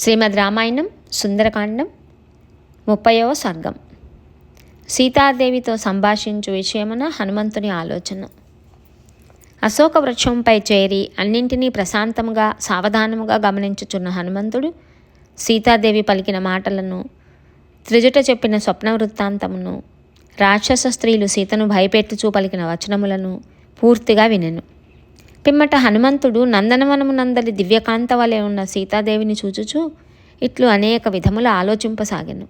శ్రీమద్ రామాయణం సుందరకాండం ముప్పయవ సర్గం. సీతాదేవితో సంభాషించు విషయమున హనుమంతుని ఆలోచన. అశోక వృక్షంపై చేరి అన్నింటినీ ప్రశాంతముగా సావధానముగా గమనించుచున్న హనుమంతుడు సీతాదేవి పలికిన మాటలను త్రిజుట చెప్పిన స్వప్న వృత్తాంతమును రాక్షస స్త్రీలు సీతను భయపెట్టుచూ పలికిన వచనములను పూర్తిగా వినెను. పిమ్మట హనుమంతుడు నందనవనము నందలి దివ్యకాంత వలె ఉన్న సీతాదేవిని చూచుచూ ఇట్లు అనేక విధముల ఆలోచింపసాగాను.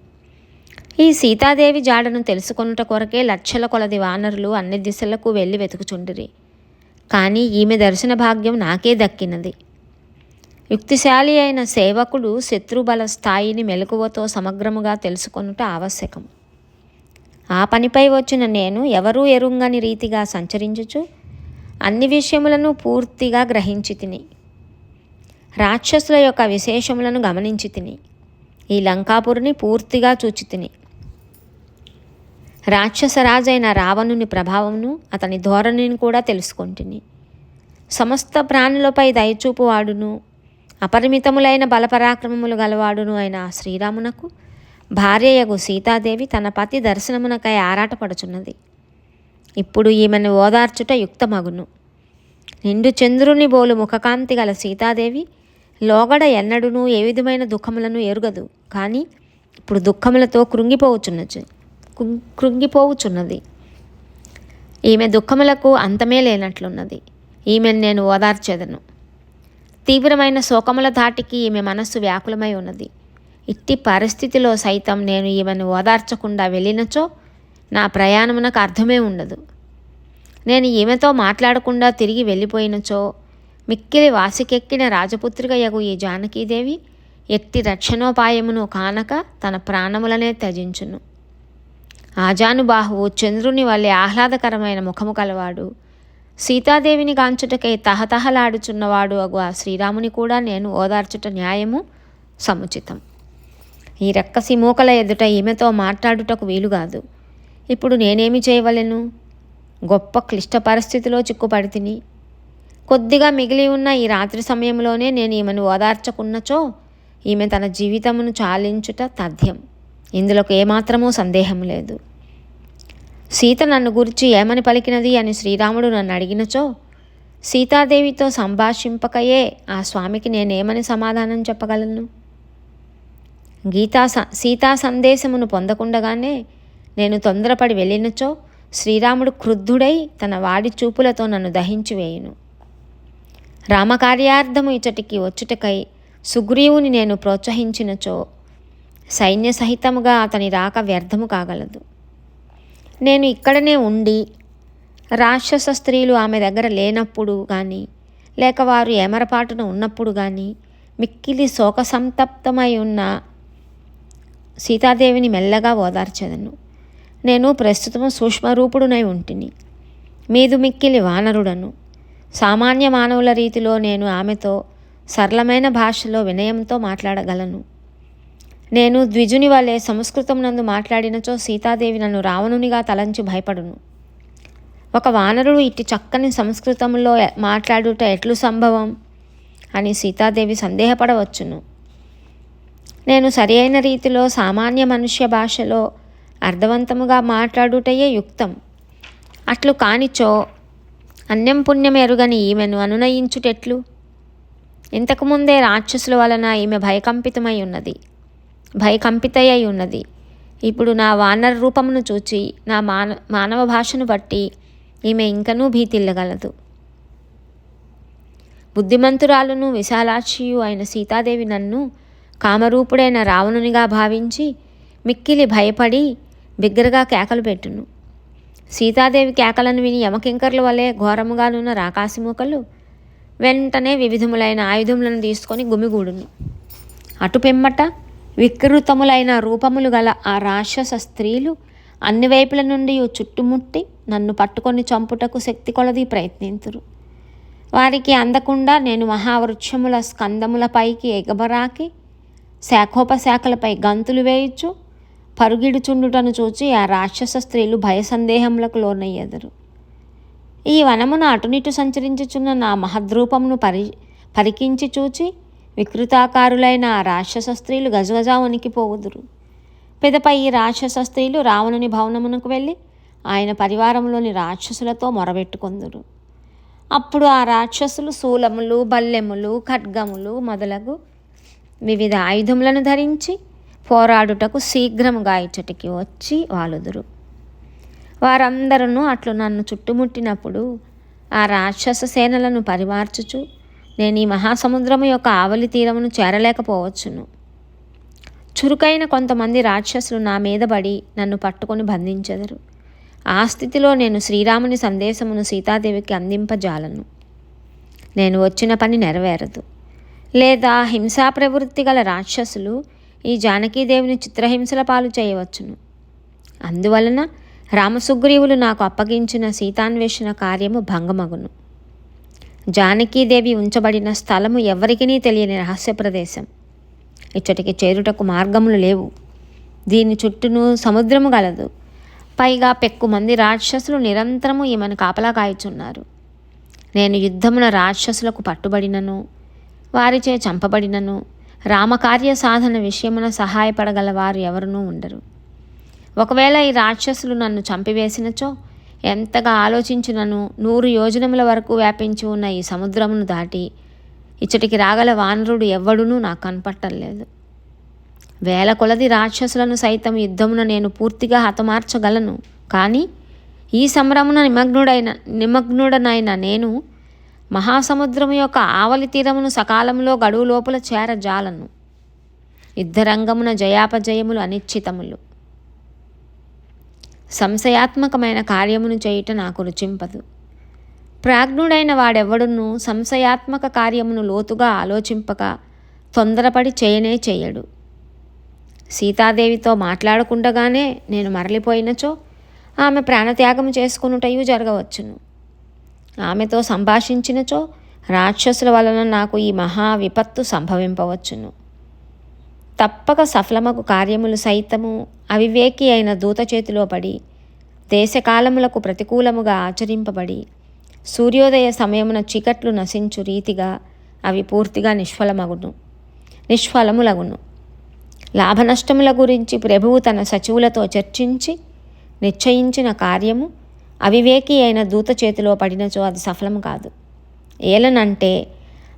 ఈ సీతాదేవి జాడను తెలుసుకొనుట కొరకే లక్షల కొలది వానరులు అన్ని దిశలకు వెళ్ళి వెతుకుచుండిరి. కానీ ఈమె దర్శన భాగ్యం నాకే దక్కినది. యుక్తిశాలి అయిన సేవకుడు శత్రుబల స్థాయిని మెలకువతో సమగ్రముగా తెలుసుకొనుట ఆవశ్యకం ఆ పనిపై వచ్చిన నేను ఎవరూ ఎరుంగని రీతిగా సంచరించుచు అన్ని విషయములను పూర్తిగా గ్రహించి తిని రాక్షసుల యొక్క విశేషములను గమనించి తిని ఈ లంకాపురిని పూర్తిగా చూచి తిని రాక్షసరాజైన రావణుని ప్రభావమును అతని ధోరణిని కూడా తెలుసుకుంటుని సమస్త ప్రాణులపై దయచూపువాడును అపరిమితములైన బలపరాక్రమములు గలవాడును అయిన శ్రీరామునకు భార్యయగు సీతాదేవి తన పతి దర్శనమునకై ఆరాటపడుచున్నది. ఇప్పుడు ఈమెను ఓదార్చుట యుక్తమగును. నిండు చంద్రుని బోలు ముఖకాంతి గల సీతాదేవి లోగడ ఎన్నడునూ ఏ విధమైన దుఃఖములను ఎరుగదు. కానీ ఇప్పుడు దుఃఖములతో కృంగిపోవచ్చున్నది. కృంగిపోవుచున్నది ఈమె దుఃఖములకు అంతమే లేనట్లున్నది. ఈమెను నేను ఓదార్చెదను. తీవ్రమైన శోకముల ధాటికి ఈమె మనస్సు వ్యాకులమై ఉన్నది. ఇట్టి పరిస్థితిలో సైతం నేను ఈమెను ఓదార్చకుండా వెళ్ళినచో నా ప్రయాణమునకు అర్థమే ఉండదు. నేను ఈమెతో మాట్లాడకుండా తిరిగి వెళ్ళిపోయినచో మిక్కిలి వాసికెక్కిన రాజపుత్రిక ఈ జానకీదేవి ఎట్టి రక్షణోపాయమును కానక తన ప్రాణములనే త్యజించును. ఆజానుబాహువు చంద్రుని వల్లే ఆహ్లాదకరమైన ముఖము కలవాడు. సీతాదేవిని కాంచుటకై తహతహలాడుచున్నవాడు అగు ఆ శ్రీరాముని కూడా నేను ఓదార్చుట న్యాయము సముచితం. ఈ రక్కసి మూకల ఎదుట ఈమెతో మాట్లాడుటకు వీలుగాదు. ఇప్పుడు నేనేమి చేయవలెను? గొప్ప క్లిష్ట పరిస్థితిలో చిక్కుపడితిని. కొద్దిగా మిగిలి ఉన్న ఈ రాత్రి సమయంలోనే నేను ఈమెను ఓదార్చకున్నచో ఈమె తన జీవితమును చాలించుట తథ్యం. ఇందులోకి ఏమాత్రమూ సందేహం లేదు. సీత నన్ను గురించి ఏమని పలికినది అని శ్రీరాముడు నన్ను అడిగినచో సీతాదేవితో సంభాషింపకయే ఆ స్వామికి నేనేమని సమాధానం చెప్పగలను? గీతా స సీతా సందేశమును పొందకుండగానే నేను తొందరపడి వెళ్ళినచో శ్రీరాముడు క్రుద్ధుడై తన వాడి చూపులతో నన్ను దహించి వేయును. రామకార్యార్థము ఇచ్చటికి వచ్చుటకై సుగ్రీవుని నేను ప్రోత్సహించినచో సైన్య సహితముగా అతని రాక వ్యర్థము కాగలదు. నేను ఇక్కడనే ఉండి రాక్షస స్త్రీలు ఆమె దగ్గర లేనప్పుడు కానీ లేక వారు ఏమరపాటున ఉన్నప్పుడు కానీ మిక్కిలి శోకసంతప్తమై ఉన్న సీతాదేవిని మెల్లగా ఓదార్చెదను. నేను ప్రస్తుతం సూక్ష్మరూపుడునై ఉంటిని. మీదు మిక్కిలి వానరుడను. సామాన్య మానవుల రీతిలో నేను ఆమెతో సరళమైన భాషలో వినయంతో మాట్లాడగలను. నేను ద్విజుని వలె సంస్కృతం నందు మాట్లాడినచో సీతాదేవి నన్ను రావణునిగా తలంచి భయపడును. ఒక వానరుడు ఇట్టి చక్కని సంస్కృతంలో మాట్లాడుట ఎట్లు సంభవం? అని సీతాదేవి సందేహపడవచ్చును. నేను సరి అయిన రీతిలో సామాన్య మనుష్య భాషలో అర్థవంతముగా మాట్లాడుటయే యుక్తం. అట్లు కానిచో అన్యం పుణ్యం ఎరుగని ఈమెను అనునయించుటెట్లు? ఇంతకుముందే రాక్షసుల వలన ఈమె భయకంపితమై ఉన్నది. భయకంపితయ్యై ఉన్నది. ఇప్పుడు నా వానర రూపమును చూచి నా మాన మానవ భాషను బట్టి ఈమె ఇంకనూ భీతిల్లగలదు. బుద్ధిమంతురాలును విశాలాక్షియు అయిన సీతాదేవి నన్ను కామరూపుడైన రావణునిగా భావించి మిక్కిలి భయపడి బిగ్గరగా కేకలు పెట్టును. సీతాదేవి కేకలను విని యమకింకర్ల వలె ఘోరముగానున్న రాకాసిమూకలు వెంటనే వివిధములైన ఆయుధములను తీసుకొని గుమిగూడును. అటు పిమ్మట వికృతములైన రూపములు గల ఆ రాక్షస స్త్రీలు అన్ని వైపుల నుండి చుట్టుముట్టి నన్ను పట్టుకొని చంపుటకు శక్తి కొలది ప్రయత్నింతురు. వారికి అందకుండా నేను మహావృక్షముల స్కందములపైకి ఎగబరాకి శాఖోపశాఖలపై గంతులు వేయచ్చు పరుగిడుచుండుటను చూచి ఆ రాక్షస స్త్రీలు భయసందేహములకు లోనయ్యెదరు. ఈ వనమున అటునిటు సంచరించుచున్న నా మహద్రూపమును పరి పరికించి చూచి వికృతాకారులైన ఆ రాక్షస స్త్రీలు గజగజా వణికిపోవుదురు పెదపై ఈ రాక్షస స్త్రీలు రావణుని భవనమునకు వెళ్ళి ఆయన పరివారంలోని రాక్షసులతో మొరబెట్టుకొందురు. అప్పుడు ఆ రాక్షసులు శూలములు బల్లెములు ఖడ్గములు మొదలగు వివిధ ఆయుధములను ధరించి పోరాడుటకు శీఘ్రము ఇచ్చటికి వచ్చి వాలుదురు. వారందరూ అట్లు నన్ను చుట్టుముట్టినప్పుడు ఆ రాక్షస సేనలను పరిమార్చుచు నేను ఈ మహాసముద్రము యొక్క ఆవలి తీరమును చేరలేకపోవచ్చును. చురుకైన కొంతమంది రాక్షసులు నా మీద పడి నన్ను పట్టుకొని బంధించెదరు. ఆ స్థితిలో నేను శ్రీరాముని సందేశమును సీతాదేవికి అందింపజాలను. నేను వచ్చిన పని నెరవేరదు. లేదా హింసా ప్రవృత్తి గల రాక్షసులు ఈ జానకీదేవిని చిత్రహింసల పాలు చేయవచ్చును. అందువలన రామసుగ్రీవులు నాకు అప్పగించిన సీతాన్వేషణ కార్యము భంగమగును. జానకీదేవి ఉంచబడిన స్థలము ఎవరికీ తెలియని రహస్య ప్రదేశం. ఇచ్చటికి చేరుటకు మార్గములు లేవు. దీని చుట్టూను సముద్రము గలదు. పైగా పెక్కు మంది రాక్షసులు నిరంతరము ఈమెను కాపలా కాయచున్నారు. నేను యుద్ధమున రాక్షసులకు పట్టుబడినను వారిచే చంపబడినను రామకార్య సాధన విషయమున సహాయపడగల వారు ఎవరునూ ఉండరు. ఒకవేళ ఈ రాక్షసులు నన్ను చంపివేసినచో ఎంతగా ఆలోచించినను నూరు యోజనముల వరకు వ్యాపించి ఉన్న ఈ సముద్రమును దాటి ఇచ్చటికి రాగల వానరుడు ఎవ్వడునూ నాకు కనపట్టలేదు వేల కొలది రాక్షసులను సైతం యుద్ధమున నేను పూర్తిగా హతమార్చగలను. కానీ ఈ సంభ్రమున నిమగ్నుడైన నిమగ్నుడనైన నేను మహాసముద్రము యొక్క ఆవలి తీరమును సకాలంలో గడువు లోపల చేరజాలను. యుద్ధరంగమున జయాపజయములు అనిశ్చితములు. సంశయాత్మకమైన కార్యమును చేయుట నాకు రుచింపదు. ప్రాజ్ఞుడైన వాడెవడును సంశయాత్మక కార్యమును లోతుగా ఆలోచింపక తొందరపడి చేయనే చేయడు. సీతాదేవితో మాట్లాడకుండగానే నేను మరలిపోయినచో ఆమె ప్రాణత్యాగం చేసుకునుటయు జరగవచ్చును. ఆమెతో సంభాషించినచో రాక్షసుల వలన నాకు ఈ మహా విపత్తు సంభవింపవచ్చును. తప్పక సఫలమగు కార్యములు సైతము అవివేకి అయిన దూత చేతిలో పడి దేశకాలములకు ప్రతికూలముగా ఆచరింపబడి సూర్యోదయ సమయమున చీకట్లు నశించు రీతిగా అవి పూర్తిగా నిష్ఫలమగును నిష్ఫలములగును. లాభనష్టముల గురించి ప్రభువు తన సచివులతో చర్చించి నిశ్చయించిన కార్యము అవివేకి అయిన దూత చేతిలో పడినచో అది సఫలము కాదు. ఏలనంటే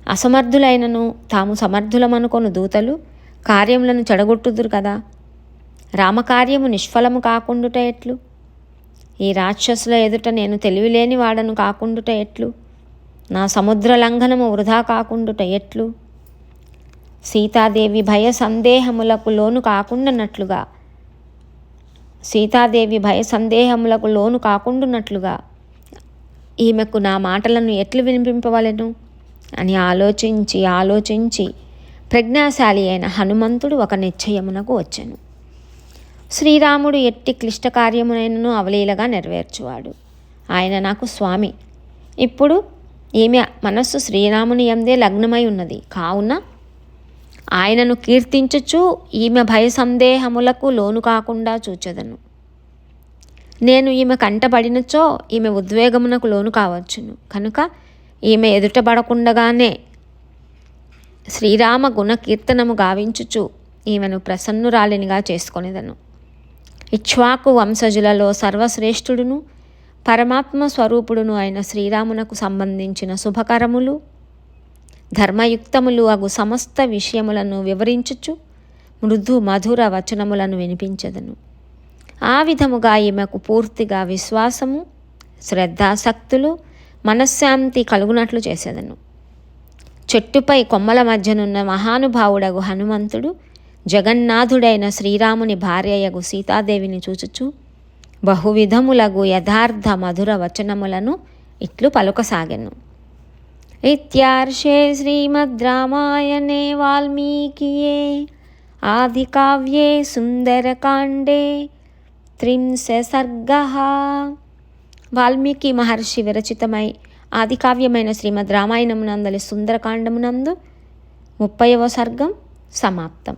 అసమర్థులైనను తాము సమర్థులమనుకొను దూతలు కార్యములను చెడగొట్టుదురు కదా. రామకార్యము నిష్ఫలము కాకుండుట ఎట్లు? ఈ రాక్షసుల ఎదుట నేను తెలివిలేని వాడను కాకుండుట ఎట్లు? నా సముద్ర లంఘనము వృధా కాకుండుట ఎట్లు? సీతాదేవి భయ సందేహములకు లోను కాకుండానట్లుగా సీతాదేవి భయ సందేహములకు లోను కాకుండానట్లుగా ఈమెకు నా మాటలను ఎట్లు వినిపింపవలెను? అని ఆలోచించి ఆలోచించి ప్రజ్ఞాశాలి అయిన హనుమంతుడు ఒక నిశ్చయమునకు వచ్చాను. శ్రీరాముడు ఎట్టి క్లిష్ట కార్యమునైనను అవలీలగా నెరవేర్చువాడు. ఆయన నాకు స్వామి. ఇప్పుడు ఈమె మనస్సు శ్రీరాముని ఎందే లగ్నమై ఉన్నది. కావున ఆయనను కీర్తించుచు ఈమె భయ సందేహములకు లోను కాకుండా చూచెదను. నేను ఈమె కంటపడినచో ఈమె ఉద్వేగమునకు లోను కావచ్చును. కనుక ఈమె ఎదుటబడకుండగానే శ్రీరామ గుణ కీర్తనము గావించుచు ఈమెను ప్రసన్నురాలినిగా చేసుకొనిదను. ఇక్ష్వాకు వంశజులలో సర్వశ్రేష్ఠుడును పరమాత్మ స్వరూపుడును అయిన శ్రీరామునకు సంబంధించిన శుభకరములు ధర్మయుక్తములు అగు సమస్త విషయములను వివరించుచు మృదు మధుర వచనములను వినిపించదను. ఆ విధముగా ఈమెకు పూర్తిగా విశ్వాసము శ్రద్ధాసక్తులు మనశ్శాంతి కలుగునట్లు చేసేదను. చెట్టుపై కొమ్మల మధ్యనున్న మహానుభావుడగు హనుమంతుడు జగన్నాథుడైన శ్రీరాముని భార్యయగు సీతాదేవిని చూచుచు బహువిధములగు యథార్థ మధుర వచనములను ఇట్లు పలుకసాగెను. ఇత్యార్షే శ్రీమద్రామాయణే వాల్మీకియే ఆదికావ్యే సుందరకాండే త్రింశ సర్గ వాల్మీకి మహర్షి విరచితమై ఆదికావ్యమైన శ్రీమద్ రామాయణమునందలి సుందరకాండమునందు ముప్పైవ సర్గం సమాప్తం